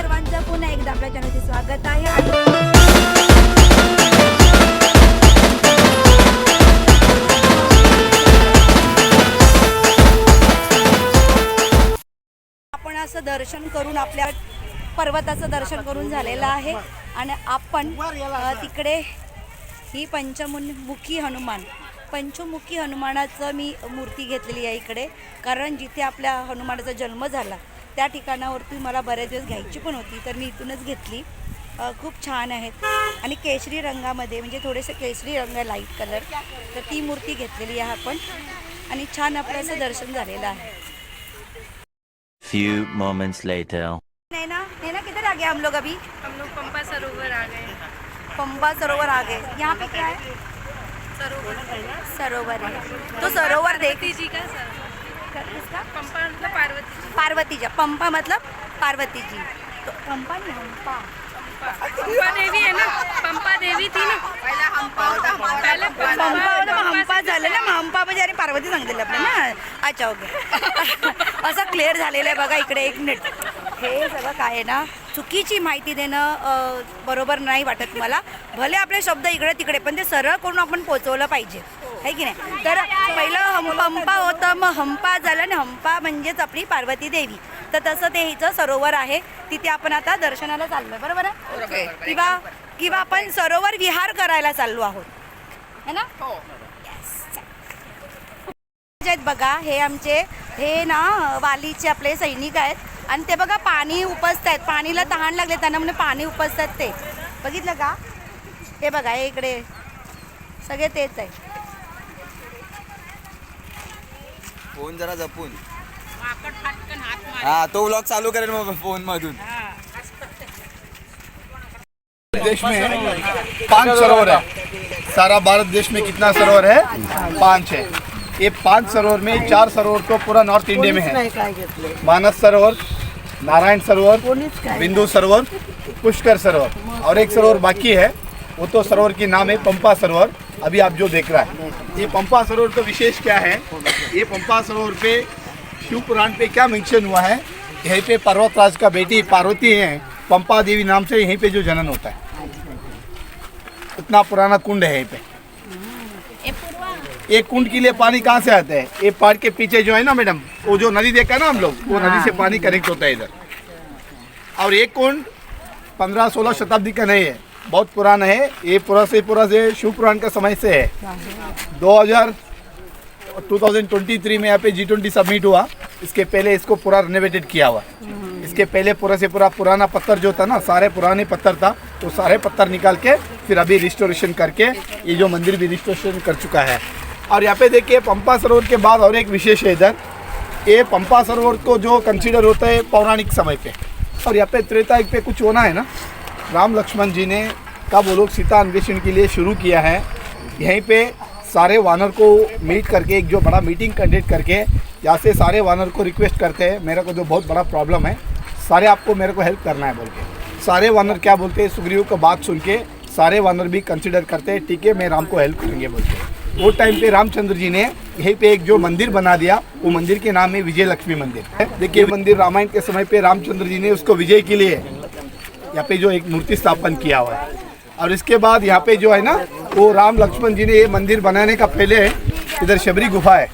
सर्वांचं पुन्हा एकदा आपल्या चॅनलचे स्वागत आहे. आपण असं दर्शन करून आपल्या पर्वताचं दर्शन करून झालेलं आहे. आणि आपण तिकडे ही पंचमुखी हनुमान पंचमुखी हनुमानाचं मी मूर्ती घेतलेली आहे इकडे. कारण जिथे आपल्या हनुमानाचा जन्म झाला त्या ठिकाणावरती मला बरेच दिवस घ्यायची पण होती तर मी इथूनच घेतली. खूप छान आहेत. आणि केशरी रंगामध्ये म्हणजे थोडेसे केशरी रंग आहे लाइट कलर तर ती मूर्ती घेतलेली आहे आपण. आणि छान आपलं असं दर्शन झालेलं आहे. Few moments later. नैना नैना किधर आ गए हम लोग अभी? हम लोग पंपा सरोवर आ गए पंबा सरोवर आ गए. यहाँ पे क्या है? सरोवर. सरोवर है. तो सरोवर देख जी का सर किसका पंपा मतलब पार्वती जी पार्वती जी पंपा मतलब पार्वती जी तो पंपा नहीं हम्पा. पंपा देवी है ना? पंपा देवी थी ना? पहले हम्पा होता पहले पंपा होतं. मग हंपा झालं ना. मग हंपा म्हणजे अरे पार्वती सांगितलं आपलं ना. अच्छा ओके. असं क्लिअर झालेलं आहे बघा इकडे एक मिनिट हे सगळं काय आहे ना? चुकीची माहिती देणं अं, बरोबर नाही वाटत मला. भले आपले शब्द इकडे तिकडे पण ते सरळ करून आपण पोचवलं पाहिजे. आहे की नाही? तर पहिलं हम पंपा होतं मग हंपा झालं ना हंपा म्हणजेच आपली पार्वती देवी. तर तसं ते हिचं सरोवर आहे. तिथे आपण आता दर्शनाला चाललोय बरोबर आहे? किंवा किंवा आपण सरोवर विहार करायला चाललो आहोत. है ना? आहेत बघा हे आमचे हे ना वालीचे आपले सैनिक आहेत. आणि ते बघा पाणी उपसत आहेत. पाणीला तहान लागले त्यांना म्हणजे पाणी उपसतात ते. बघितलं का? हे बघा हे इकडे. सगळे तेच आहे फ़ोन जरा जपून. हा तो व्लॉग चालू करेल मग फ़ोन मधून देश में पाँच सरोवर है। सारा भारत देश में कितना सरोवर है? पाँच है। ये पाँच सरोवर में चार सरोवर तो पूरा नॉर्थ इंडिया में है। मानस सरोवर नारायण सरोवर बिंदु सरोवर पुष्कर सरोवर। और एक सरोवर बाकी है वो तो सरोवर की नाम है पंपा सरोवर। अभी आप जो देख रहा है। ये पंपा सरोवर का विशेष क्या है? ये पंपा सरोवर पे शिव पुराण पे क्या मेंशन हुआ है? यहीं पे पर्वतराज का बेटी पार्वती है। पंपा देवी नाम से यहीं पे जो जनन होता है। इतना पुराना कुंड है यहीं पे। ये कुंड के लिए पानी कहाँ से आता है? ये पहाड़ के पीछे जो है ना मैडम वो जो नदी देखा है ना हम लोग वो नदी से पानी कनेक्ट होता है इधर। और ये कुंड पंद्रह सोलह शताब्दी का नहीं है। बहुत पुराना है। ये पूरा से पूरा से शिव पुराण का समय से है। 2000 2023 में यहाँ पे जी ट्वेंटी सबमिट हुआ। इसके पहले इसको पूरा रिनोवेटेड किया हुआ। इसके पहले पूरा से पूरा पुराना पत्थर जो था ना, सारे पुराने पत्थर था तो सारे पत्थर निकाल के फिर अभी रिस्टोरेशन करके ये जो मंदिर भी रिस्टोरेशन कर चुका है। और यहाँ पे देखिए, पंपा सरोवर के बाद और एक विशेष है इधर। ये पंपा सरोवर को जो कंसिडर होता है पौराणिक समय पे। और यहाँ पे त्रेता पे कुछ होना है ना राम लक्ष्मण जी ने कब वो लोग सीता अन्वेषण के लिए शुरू किया है। यहीं पे सारे वानर को मीट करके, एक जो बड़ा मीटिंग कंडक्ट करके, यहाँ से सारे वानर को रिक्वेस्ट करते हैं। मेरे को जो बहुत बड़ा प्रॉब्लम है। सारे आपको मेरे को हेल्प करना है बोल के। सारे वानर क्या बोलते हैं? सुग्रीव का बात सुन के सारे वानर भी कंसिडर करते हैं, ठीक है, मैं राम को हेल्प करेंगे बोल के। वो टाइम पे रामचंद्र जी ने यहीं पे एक जो मंदिर बना दिया, वो मंदिर के नाम है विजय लक्ष्मी मंदिर। देखिए, मंदिर रामायण के समय पे रामचंद्र जी ने उसको विजय के लिए यहाँ पे जो एक मूर्ति स्थापन किया हुआ है। और इसके बाद यहाँ पे जो है ना, वो राम लक्ष्मण जी ने ये मंदिर बनाने का पहले इधर शबरी गुफा है।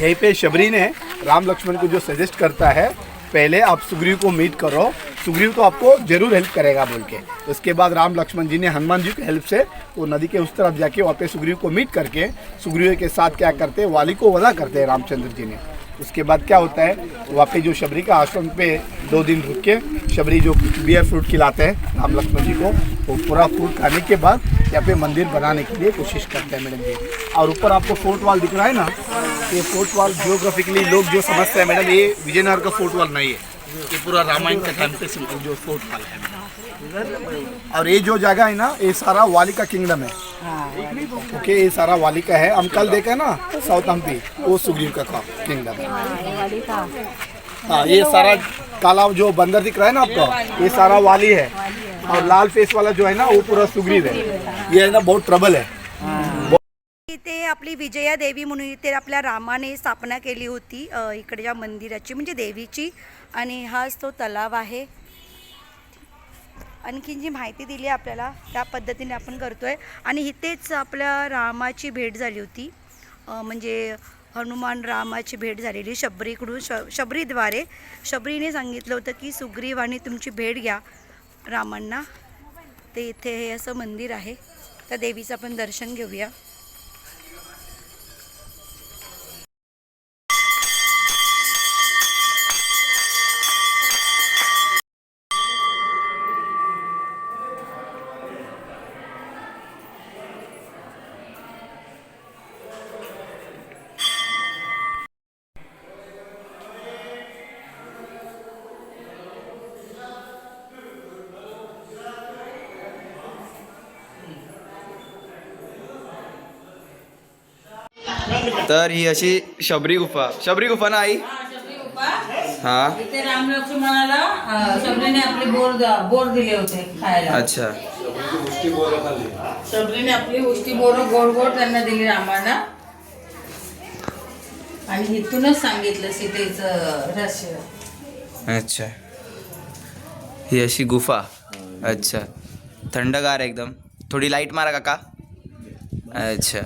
यहीं पे शबरी ने राम लक्ष्मण को जो सजेस्ट करता है, पहले आप सुग्रीव को मीट करो। सुग्रीव तो आपको ज़रूर हेल्प करेगा बोल के। उसके बाद राम लक्ष्मण जी ने हनुमान जी की हेल्प से वो नदी के उस तरफ़ जाके वहाँ पे सुग्रीव को मीट करके, सुग्रीव के साथ क्या करते वाली को वदा करते हैं रामचंद्र जी ने। उसके बाद क्या होता है पे जो शबरी का आश्रम पे दो दिन रुक के शबरी जो बियर फ्रूट खिलाते हैं, राम लक्ष्मण जी को, वो पूरा फ्रूट खाने के बाद यहाँ पे मंदिर बनाने के लिए कोशिश करते हैं मैडम जी और ऊपर आपको फोर्ट वॉल दिख रहा है ना, ये फोर्ट वॉल जियोग्राफिकली लोग जो समझते हैं, मैडम, ये विजयनगर का फोर्ट वॉल नहीं है ये पूरा रामायण का टाइम पे जो फोर्ट वॉल है, मैडम। और ये जो जगह है ना ये सारा वालिका किंगडम है। ओके ये सारा वालिका है। हम कल देखा ना साउथ हम्पी वो सुग्रीव का किंगडम है। हाँ ये सारा काला जो बंदर दिख रहा है ना आपको ये सारा वाली है। और लाल फेस वाला जो है ना वो पूरा सुग्रीव है। ये है ना बहुत ट्रबल है। इथे आपली विजया देवी म्हणून इथे आपल्या रामाने स्थापना केली होती इकडच्या मंदिराची म्हणजे देवीची. आणि हाच तो तलाव आहे आणखीन जी माहिती दिली आहे आपल्याला त्या पद्धतीने आपण करतो आहे आणि इथेच आपल्या रामाची भेट झाली होती. म्हणजे हनुमान रामाची भेट झालेली शबरीकडून श शबरीद्वारे. शबरीने सांगितलं होतं की सुग्रीवाने तुमची भेट घ्या रामांना. ते इथे हे असं मंदिर आहे. त्या देवीचं आपण दर्शन घेऊया. तर ही अशी शबरी गुफा. शबरी गुफा ना आई? हा इथे राम लक्ष्मणाला शबरीने आपले बोर बोर दिले होते खायला. अच्छा. शबरीने आपली उष्टी बोर गोड गोड त्यांना दिली रामाना. आणि इथूनच सांगितलं सीतेचं रहस्य. अच्छा. ही अशी गुफा. अच्छा. थंडगार एकदम. थोडी लाइट मारा काका. अच्छा.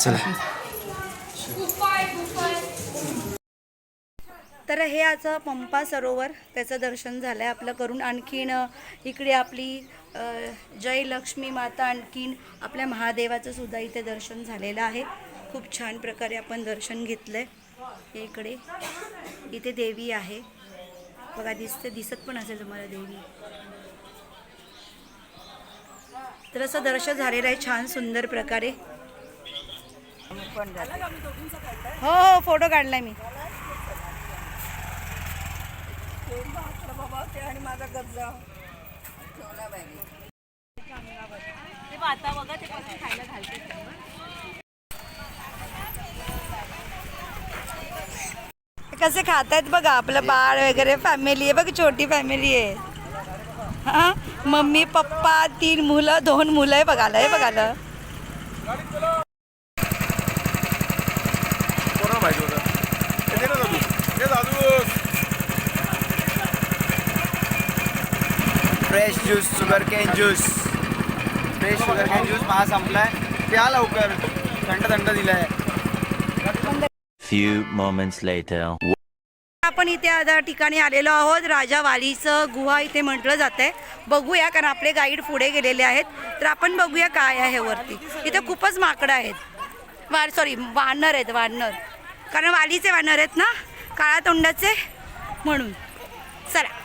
चला. तर हे आजचं पंपा सरोवर त्याचं दर्शन झालं आहे आपलं करून. आणखीन इकडे आपली जय लक्ष्मी माता आणखीन आपल्या महादेवाचं सुद्धा इथे दर्शन झालेलं आहे. खूप छान प्रकारे आपण दर्शन घेतलं आहे इकडे इथे देवी आहे. बघा दिसते दिसत पण असेल तुम्हाला देवी. तर असं दर्शन झालेलं आहे छान सुंदर प्रकारे. हो हो फोटो काढलाय मी. कसे खात आहेत बघा आपलं बाळ वगैरे फॅमिली आहे बघ छोटी फॅमिली आहे. हा? मम्मी पप्पा तीन मुलं दोन मुलं आहे बघायला हे बघायला कोणाला माहिती होतं हे दे ना दादू. हे दादू. Fresh juice sugar cane juice fresh sugar cane juice महा संपलाय. प्या लवकर. थंड थंड दिलाय. Few moments later. आपण इथे आता ठिकाणी आलेलो आहोत. राजा वालीचं गुहा इथे म्हटलं जात आहे बघूया कारण आपले गाईड पुढे गेलेले आहेत. तर आपण बघूया काय आहे वरती. इथे खूपच माकडं आहेत. वार सॉरी वानर आहेत वानर. कारण वालीचे वानर आहेत ना? काळ्या तोंडाचे म्हणून. चला.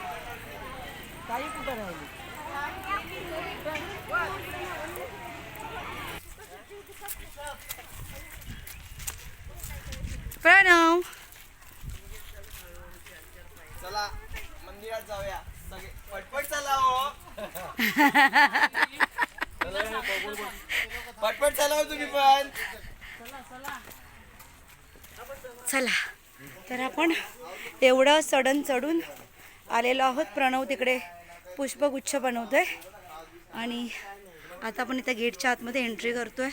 प्रणव. चला मंदिरात जाऊया. सगळे पटपट चला हो. पटपट चला हो तुम्ही पण. चला. तर आपण एवढं चढण चढून आलेलो आहोत. प्रणव तिकडे पुष्पगुच्छ बनवतो आहे आणि आता आपण इथे गेटच्या आतमध्ये एंट्री करतोय.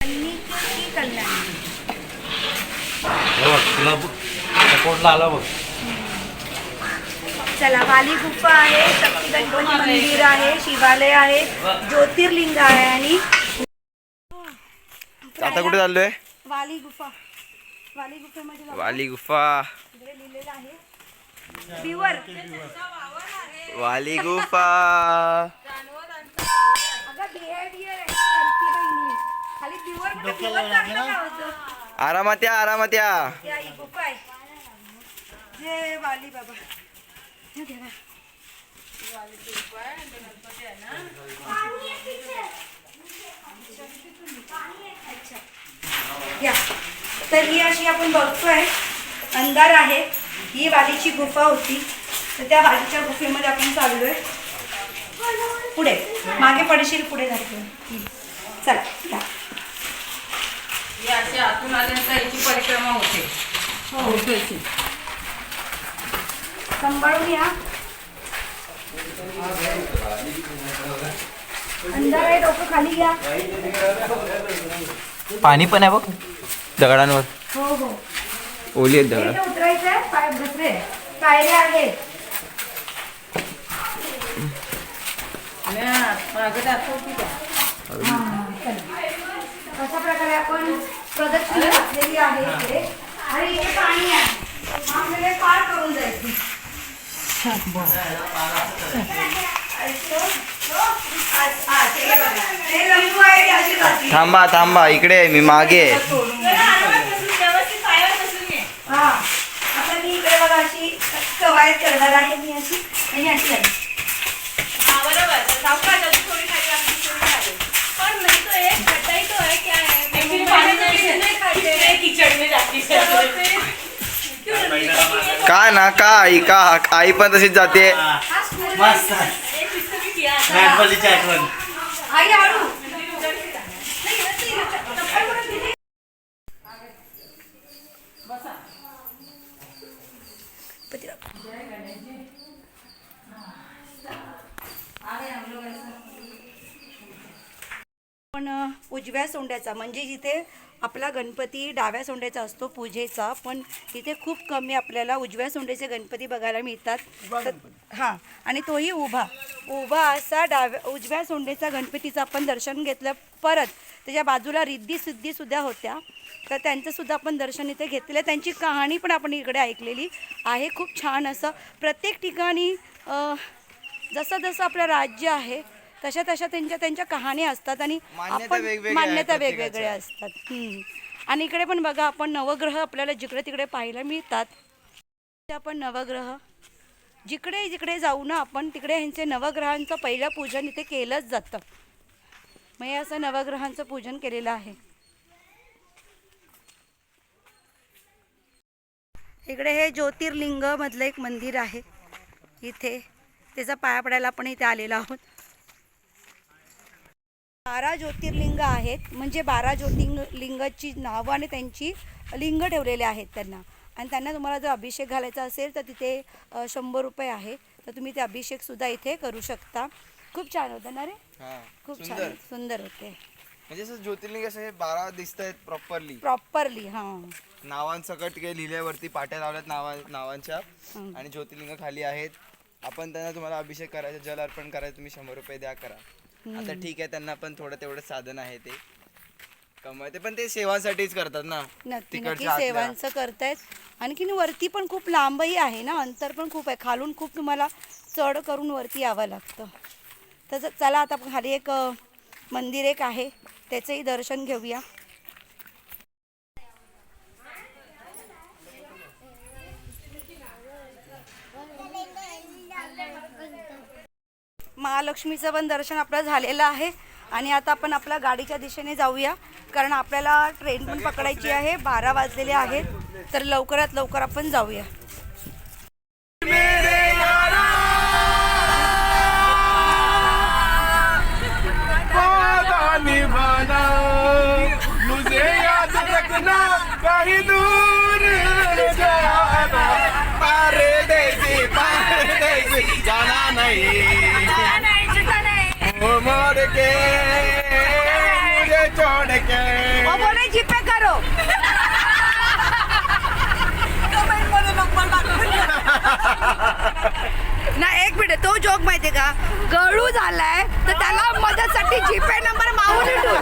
आहे कल्याण चला वाली गुफा आहे शक्ती गणपती मंदिर आहे शिवालय आहे ज्योतिर्लिंग आहे आणि आता कुठे चाललोय? वाली गुफा. वाली गुफेमध्ये. वाली गुफा. लिहिलेलं आहे. वाली गुफा. आरामात या आरामात या ही गुफा आहे. जय वाली बाबा. हे देवा. या. तर ही अशी आपण बघतोय. अंधार आहे. ही वालीची गुफा होती. तर त्या वालीच्या गुफेमध्ये आपण चाललोय. पुढे. मागे पडशील पुढे जातो चला या. ही अशी आतून आल्यानंतर याची परिक्रमा होते. उडक्याची. सांभाळून या अंधार आहे डोकं खाली घ्या. पाणी पण आहे बघ दगडांवर. हो हो. ओली आहेत दगड. इथे उतरायचं आहे पाय पायऱ्या आहेत. हा? अशा प्रकारे आपण प्रदक्षिणा घातलेली आहे इकडे. आणि इथे पाणी आहे. आपल्याला पार करून जायचं थांबा थांबा इकडे मी मागे आहे. हा. आता मी इकडे बघा अशी कवायत करणार आहे मी अशी आणि अशी आली का ना का आई का आई पण तशीच जाते. मस्त गणपतीची आठवण. आई हळू पण उजव्या सोंड्याचा म्हणजे जिथे आपला गणपती डाव्या सोंड्याचा असतो पूजेचा पण इथे खूप कमी आपल्याला उजव्या सोंड्याचे गणपती बघायला मिळतात. हां आणि तोही उभा. उभा असा डाव्या उजव्या सोंडेचा गणपतीचं आपण दर्शन घेतलं परत त्याच्या बाजूला रिद्धी सिद्धीसुद्धा होत्या. तर त्यांचंसुद्धा आपण दर्शन इथे घेतलेलं त्यांची कहाणी पण आपण इकडे ऐकलेली आहे. खूप छान असं प्रत्येक ठिकाणी जसं जसं आपलं राज्य आहे तशा तशा त्यांच्या त्यांच्या कहाण्या असतात आणि मान्यता आपण वेगवेगळ्या मान्यता. वेगवेगळ्या असतात. हम्म. आणि इकडे पण बघा आपण नवग्रह आपल्याला जिकडे तिकडे पाहायला मिळतात. ते आपण नवग्रह. जिकडे जिकडे जाऊ ना आपण तिकडे ह्यांचे नवग्रहांचं पहिलं पूजन इथे केलंच जातं. मग हे असं नवग्रहांचं पूजन केलेलं आहे. इकडे हे ज्योतिर्लिंग मधलं एक मंदिर आहे. इथे त्याचा पाया पडायला आपण इथे आलेलो आहोत. बारा ज्योतिर्लिंग आहेत. म्हणजे बारा ज्योतिर्लिंग लिंगाची नावं आणि त्यांची लिंग ठेवलेले आहेत त्यांना. आणि त्यांना तुम्हाला जर अभिषेक घालायचा असेल तर तिथे शंभर रुपये आहे. तर तुम्ही ते अभिषेकसुद्धा इथे करू शकता. खूप छान होतं ना रे? हा खूप छान. सुंदर. होते. म्हणजे असं ज्योतिर्लिंग असं हे बारा दिसत आहेत प्रॉपरली प्रॉपरली हां. नावांसकट काही लिहिल्यावरती पाट्या लावल्यात नावा नावांच्या. आणि ज्योतिर्लिंग खाली आहेत. आपण त्यांना तुम्हाला अभिषेक करायचा जल अर्पण करायचं तुम्ही शंभर रुपये द्या करा. आता ठीक आहे त्यांना पण थोडं तेवढं साधन आहे ते. कमवते पण ते सेवासाठीच करतात ना. नक्की नक्की तिकडच्या आतल्या. सेवांचं करतायत. आणखीन वरती पण खूप लांबही आहे ना अंतर पण खूप आहे. खालून खूप तुम्हाला चढ करून वरती यावं लागतं. तर च- चला आता आपण खाली एक अ, मंदिर एक आहे. त्याचंही दर्शन घेऊया. महालक्ष्मीचं पण दर्शन आपलं झालेलं आहे. आणि आता आपण आपल्या गाडीच्या दिशेने जाऊया. कारण आपल्याला ट्रेन पण पकडायची आहे. बारा वाजलेले आहेत. तर लवकरात लवकर आपण जाऊया. जाना. नहीं। ओ मोड़ के मुझे छोड़ के ओ बोले जीपे करो। ना एक मिनिट तो जोक माहितीये का? गळू झालाय तर त्याला मदतसाठी जीपे नंबर मागून ठेवू